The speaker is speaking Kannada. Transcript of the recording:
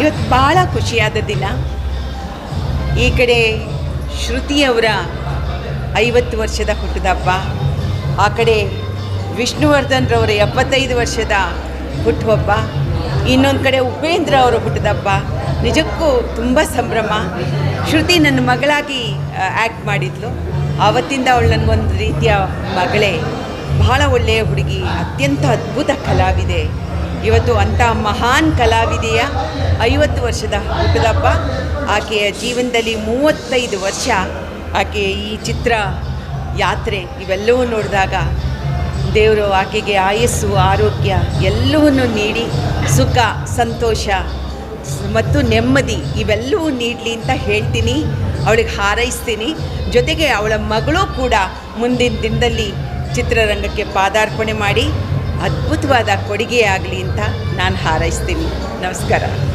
ಇವತ್ತು ಭಾಳ ಖುಷಿಯಾದ ದಿನ ಈ ಕಡೆ ಶ್ರುತಿಯವರ ಐವತ್ತು ವರ್ಷದ ಹುಟ್ಟಿದಪ್ಪ ಆ ಕಡೆ ವಿಷ್ಣುವರ್ಧನ್ರವರ ಎಪ್ಪತ್ತೈದು ವರ್ಷದ ಹುಟ್ಟುಹಬ್ಬ ಇನ್ನೊಂದು ಕಡೆ ಉಪೇಂದ್ರ ಅವರ ಹುಟ್ಟಿದಪ್ಪ ನಿಜಕ್ಕೂ ತುಂಬ ಸಂಭ್ರಮ. ಶ್ರುತಿ ನನ್ನ ಮಗಳಾಗಿ ಆ್ಯಕ್ಟ್ ಮಾಡಿದ್ಲು. ಆವತ್ತಿಂದ ಅವಳು ನನಗೊಂದು ರೀತಿಯ ಮಗಳೇ. ಬಹಳ ಒಳ್ಳೆಯ ಹುಡುಗಿ, ಅತ್ಯಂತ ಅದ್ಭುತ ಕಲಾವಿದೆ. ಇವತ್ತು ಅಂಥ ಮಹಾನ್ ಕಲಾವಿದೆಯ ಐವತ್ತು ವರ್ಷದ ಹುಟ್ಟಿದಪ್ಪ ಆಕೆಯ ಜೀವನದಲ್ಲಿ ಮೂವತ್ತೈದು ವರ್ಷ ಆಕೆ ಈ ಚಿತ್ರ ಯಾತ್ರೆ ಇವೆಲ್ಲವೂ ನೋಡಿದಾಗ ದೇವರು ಆಕೆಗೆ ಆಯಸ್ಸು, ಆರೋಗ್ಯ ಎಲ್ಲವನ್ನು ನೀಡಿ ಸುಖ, ಸಂತೋಷ ಮತ್ತು ನೆಮ್ಮದಿ ಇವೆಲ್ಲವೂ ನೀಡಲಿ ಅಂತ ಹೇಳ್ತೀನಿ. ಅವಳಿಗೆ ಹಾರೈಸ್ತೀನಿ. ಜೊತೆಗೆ ಅವಳ ಮಗಳು ಕೂಡ ಮುಂದಿನ ದಿನದಲ್ಲಿ ಚಿತ್ರರಂಗಕ್ಕೆ ಪಾದಾರ್ಪಣೆ ಮಾಡಿ. ಅದ್ಭುತವಾದ ಕೊಡುಗೆ ಆಗಲಿ ಅಂತ ನಾನು ಹಾರೈಸ್ತೀನಿ. ನಮಸ್ಕಾರ.